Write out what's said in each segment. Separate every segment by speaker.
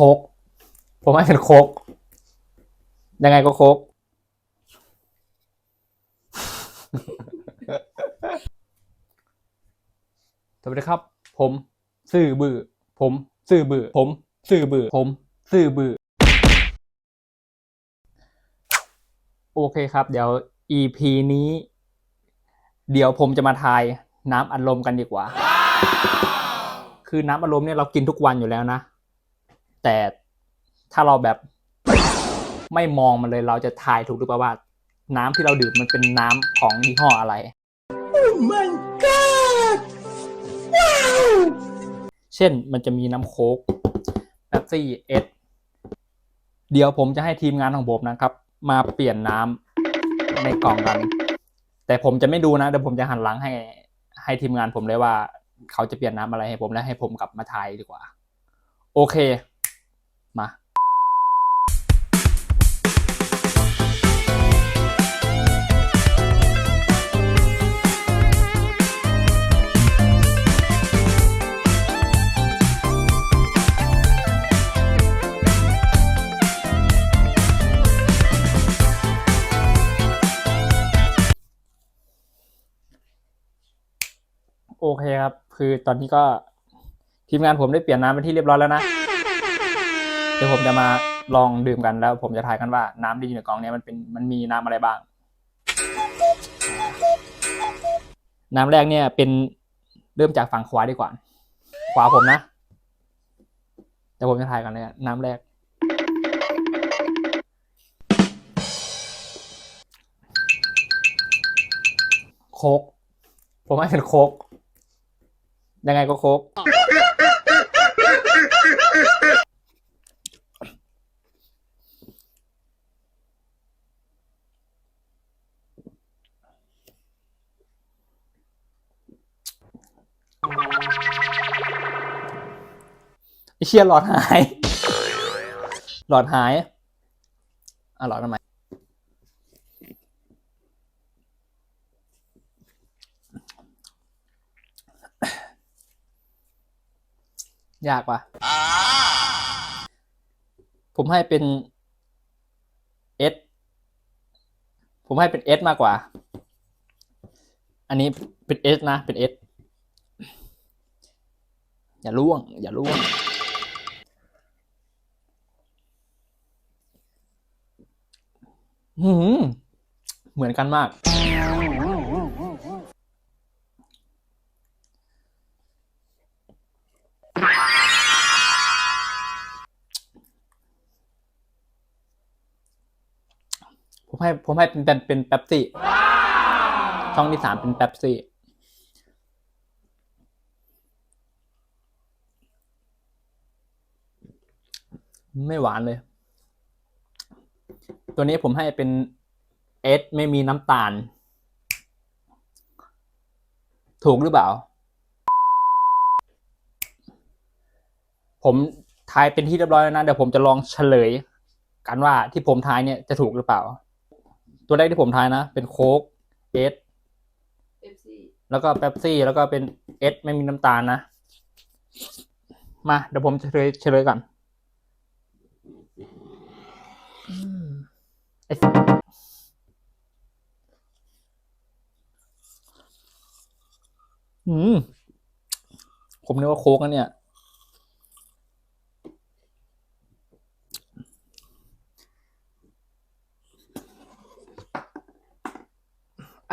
Speaker 1: คก ผมให้เป็นโคก ยังไงก็โคก สวัสดีครับ ผมซื่อบือ้อผมซื่อบือ้อผมซื่อบือ้อผมซื่อบือ้อโอเคครับ เดี๋ยว EP นี้ เดี๋ยวผมจะมาทายน้ำอัดลมกันดีกว่า คือน้ำอัดลมเนี่ยเรากินทุกวันอยู่แล้วนะ แต่ถ้าเราแบบไม่มองมันเลยเราจะทายถูกหรือเปล่าว่าน้ำที่เราดื่มมันเป็นน้ำของยี่ห้ออะไรเช่นมันจะมีน้ำโค้กแป๊บซี่เอสเดี๋ยวผมจะให้ทีมงานของผมนะครับ มาเปลี่ยนน้ำในกล่องกัน แต่ผมจะไม่ดูนะเดี๋ยวผมจะหันหลังให้ให้ทีมงานผมเลยว่า เขาจะเปลี่ยนน้ำอะไรให้ผมและให้ผมกลับมาทายดีกว่า โอเค โอเคครับ คือตอนนี้ก็ทีมงานผมได้เปลี่ยนน้ำเป็นที่เรียบร้อยแล้วนะ เดี๋ยวผมจะมาลองดื่มกันแล้ว ผมจะทายกันว่าน้ำที่อยู่ในกล่องนี้มันเป็นมันมีน้ำอะไรบ้าง น้ำแรกเนี่ยเป็นเริ่มจากฝั่งขวาดีกว่า ขวาผมนะเดี๋ยวผมจะทายกันเลยอะน้ำแรก โคกผมให้เป็นโคก ยังไงก็โคกไอเชียหลอดหาย หลอดหาย อะหลอดทำไม ยากว่ะ ผมให้เป็นเอสผมให้เป็นเอสมากกว่า อันนี้เป็นเอสนะ เป็นเอสอย่าล่วง อย่าล่วง หืมเหมือนกันมาก ให้ผมให้เป็นเป็นเป็นแป๊บซี่ช่องที่สามเป็นแป๊บซี่ไม่หวานเลย ตัวนี้ผมให้เป็นเอสไม่มีน้ำตาล ถูกหรือเปล่า ผมทายเป็นที่เรียบร้อยแล้วนะ เดี๋ยวผมจะลองเฉลย กันว่าที่ผมทายเนี่ยจะถูกหรือเปล่า ตัวแรกที่ผมทายนะ เป็นโค้กเอส
Speaker 2: เอฟซี
Speaker 1: แล้วก็เป๊ปซี่ แล้วก็เป็นเอสไม่มีน้ำตาลนะ มา เดี๋ยวผมเฉลยเฉลยก่อนอืมไอ้อืมผมนึกว่าโค้กนะเนี่ย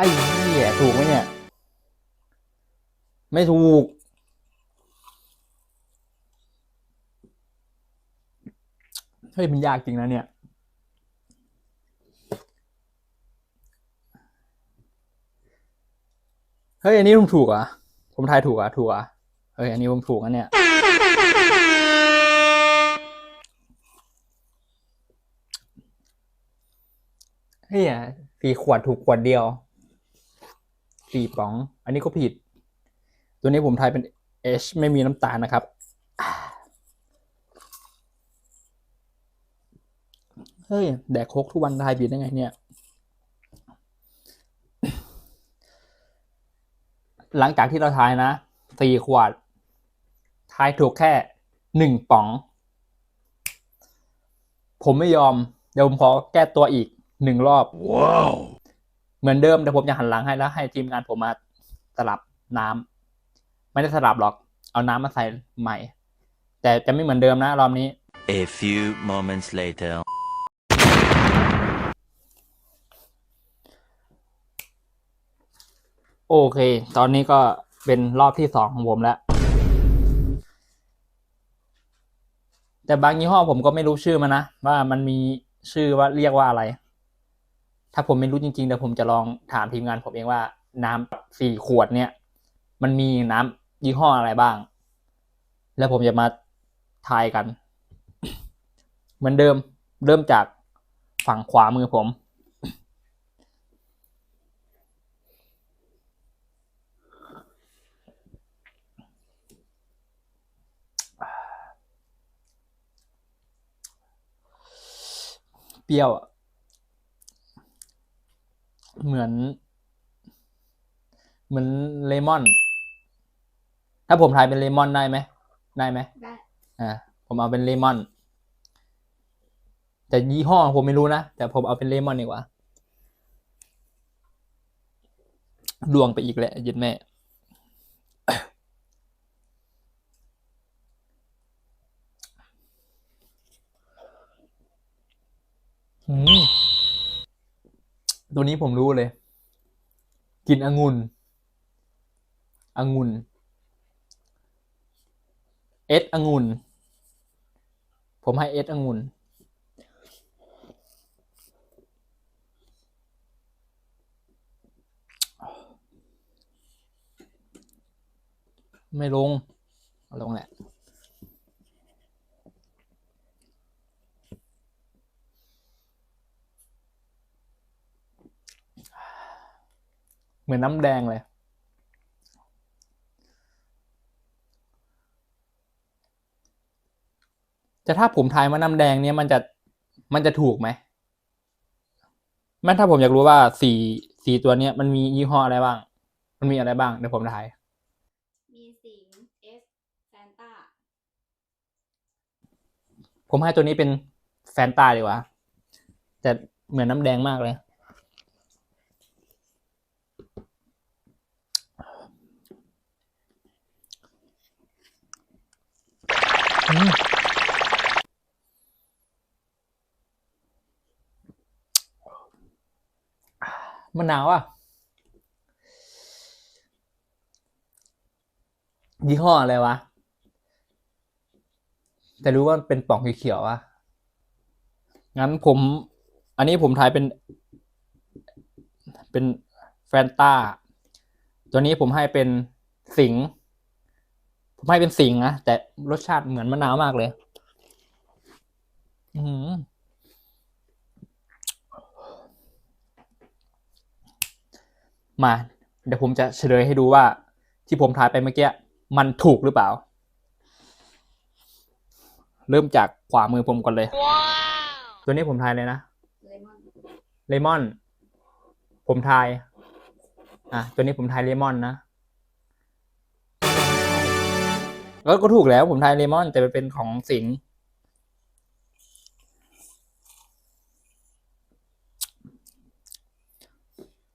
Speaker 1: ไอ้เหี้ยถูกไหมเนี่ย ไม่ถูก เฮ้ยมันยากจริงนะเนี่ย เฮ้ย อันนี้ผมถูกอะ ผมทายถูกอะ ถูกอะ เฮ้ย อันนี้ผมถูกนะเนี่ยเฮ้ยสี่ขวดถูกขวดเดียว สี่ป๋อง อันนี้ก็ผิด ตัวนี้ผมทายเป็น H ไม่มีน้ำตาลนะครับ เฮ้ย แดกโคกทุกวันทายผิดได้ไงเนี่ย หลังจากที่เราทายนะสี่ขวด ทายถูกแค่หนึ่งป๋อง ผมไม่ยอม เดี๋ยวผมขอแก้ตัวอีกหนึ่งรอบ
Speaker 2: ว้าว
Speaker 1: เหมือนเดิมแต่ผมจะหันหลังให้แล้วให้ทีมงานผมมาสลับน้ำไม่ได้สลับหรอก เอาน้ำมาใส่ใหม่ แต่จะไม่เหมือนเดิมนะรอบนี้
Speaker 2: A few moments later.
Speaker 1: โอเค ตอนนี้ก็เป็นรอบที่สองของผมแล้ว แต่บางยี่ห้อผมก็ไม่รู้ชื่อมันนะ ว่ามันมีชื่อว่าเรียกว่าอะไร ถ้าผมไม่รู้จริงๆเดี๋ยวผมจะลองถามทีมงานผมเองว่าน้ำสี่ขวดเนี่ย มันมีน้ำยี่ห้ออะไรบ้าง แล้วผมจะมาทายกัน เหมือนเดิมเริ่มจากฝั่งขวามือผม เปรี้ยวอะ เหมือน เหมือนเลมอน ถ้าผมทายเป็นเลมอนได้ไหมได้ไหม
Speaker 3: ได้
Speaker 1: อ่าผมเอาเป็นเลมอน แต่ยี่ห้อผมไม่รู้นะ แต่ผมเอาเป็นเลมอนดีกว่าดวงไปอีกแหละยึดแม่อืม ตัวนี้ผมรู้เลย กินองุ่นองุ่นเอสองุ่นผมให้เอสองุ่นไม่ลง ลงแหละ เหมือนน้ำแดงเลยแต่ถ้าผมทายมาน้ำแดงเนี่ยมันจะมันจะถูกไหมแม่ถ้าผมอยากรู้ว่าสีสีตัวเนี้ยมันมียี่ห้ออะไรบ้าง มันมีอะไรบ้างเดี๋ยวผมทาย
Speaker 3: มีสิงเอสแซนต้า
Speaker 1: ผมให้ตัวนี้เป็นแฟนตาดีกว่า แต่เหมือนน้ำแดงมากเลย มมะนาวอะ ยี่ห้ออะไรวะ แต่รู้ว่าเป็นปล่องเขียวๆอะ งั้นผม อันนี้ผมทายเป็น เป็นแฟนตา ตัวนี้ผมให้เป็นสิงห์ ผมให้เป็นสิงห์นะแต่รสชาติเหมือนมะนาวมากเลย อือหือมา เดี๋ยวผมจะเฉลยให้ดูว่า ที่ผมทายไปเมื่อกี้มันถูกหรือเปล่า เริ่มจากขวามือผมก่อนเลย ตัวนี้ผมทายเลยนะ
Speaker 3: เลมอน
Speaker 1: เลมอนผมทาย อะ ตัวนี้ผมทายเลมอนนะ แล้วก็ถูกแล้วผมทายเลมอน แต่มันเป็นของสิงห์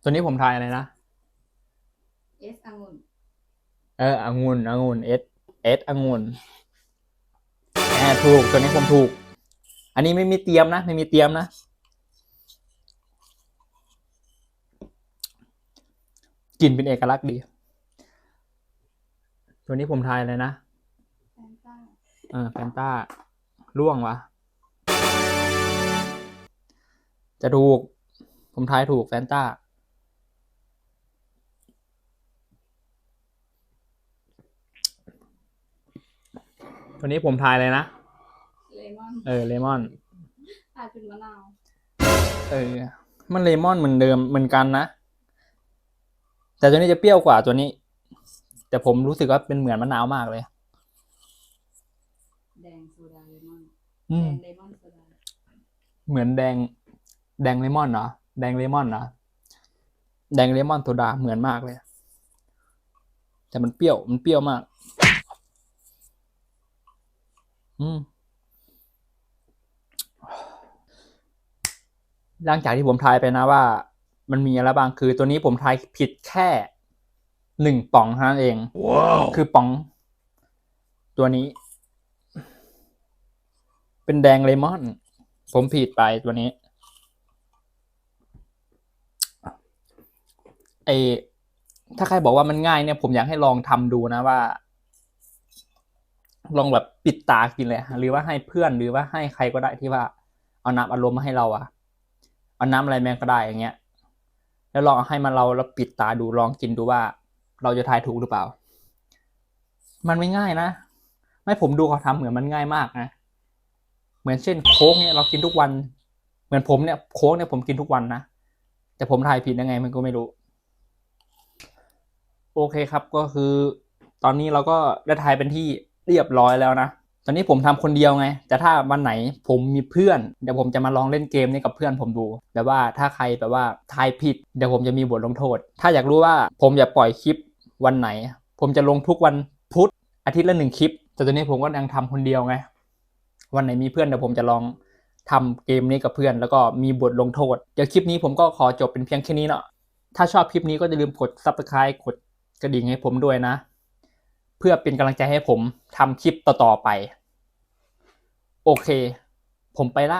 Speaker 1: ตัวนี้ผมทายอะไรนะ
Speaker 3: เอสองุ่น
Speaker 1: เออองุ่นองุ่นเอสเอสองุ่นแอบถูกตัวนี้ผมถูก อันนี้ไม่มีเตรียมนะ ไม่มีเตรียมนะกลิ่นเป็นเอกลักษณ์ดี ตัวนี้ผมทายเลยนะ
Speaker 3: แซนต้า
Speaker 1: เออแฟนต้าล่วงวะ จะถูก ผมทายถูกแฟนต้าตัวนี้ผมทายเลยนะ
Speaker 3: เลมอน
Speaker 1: เออ เลมอน
Speaker 3: ทายเป็นมะนาว
Speaker 1: เออ มันเลมอนเหมือนเดิมเหมือนกันนะ แต่ตัวนี้จะเปรี้ยวกว่าตัวนี้ แต่ผมรู้สึกว่าเป็นเหมือนมะนาวมากเลย
Speaker 3: แดงโซดาเลม อน
Speaker 1: อื
Speaker 3: แด
Speaker 1: ม
Speaker 3: งเลมอนโซดา
Speaker 1: เหมือนแดง แดงเลมอนเหรอแดงเลมอนเหรอแดงเลมอนโซดาเหมือนมากเลย แต่มันเปรี้ยว มันเปรี้ยวมาก อืม หลังจากที่ผมทายไปนะว่า มันมีอะไรบ้างคือตัวนี้ผมทายผิดแค่หนึ่งป่องเท่านั้นเอง
Speaker 2: Wow.
Speaker 1: คือป่อง ตัวนี้ เป็นแดงเลมอน ผมผิดไปตัวนี้ไอถ้าใครบอกว่ามันง่ายเนี่ย ผมอยากให้ลองทำดูนะว่า ลองแบบปิดตากินเลย หรือว่าให้เพื่อนหรือว่าให้ใครก็ได้ที่ว่า เอาน้ำอารมณ์มาให้เราอะเอาน้ำอะไรแม่งก็ได้อย่างเงี้ย แล้วลองเอาให้มันเราแล้วปิดตาดูลองกินดูว่า เราจะทายถูกหรือเปล่า มันไม่ง่ายนะ ไม่ผมดูเขาทำเหมือนมันง่ายมากนะ เหมือนเช่นโค้กเนี่ยเรากินทุกวัน เหมือนผมเนี่ยโค้กเนี่ยผมกินทุกวันนะ แต่ผมทายผิดยังไงมันก็ไม่รู้ โอเคครับก็คือ ตอนนี้เราก็ได้ทายเป็นที่เรียบร้อยแล้วนะ ตอนนี้ผมทำคนเดียวไง แต่ถ้าวันไหนผมมีเพื่อน เดี๋ยวผมจะมาลองเล่นเกมนี้กับเพื่อนผมดูแบบว่าถ้าใครแบบว่าทายผิด เดี๋ยวผมจะมีบทลงโทษ ถ้าอยากรู้ว่าผมจะปล่อยคลิปวันไหน ผมจะลงทุกวันพุธอาทิตย์ละหนึ่งคลิป แต่ตอนนี้ผมก็ยังทำคนเดียวไง วันไหนมีเพื่อนเดี๋ยวผมจะลองทำเกมนี้กับเพื่อน แล้วก็มีบทลงโทษ เดี๋ยวคลิปนี้ผมก็ขอจบเป็นเพียงแค่นี้เนาะถ้าชอบคลิปนี้ก็อย่าลืมกด subscribe กดกระดิ่งให้ผมด้วยนะ เพื่อเป็นกำลังใจให้ผมทำคลิปต่อๆไป โอเค ผมไปละ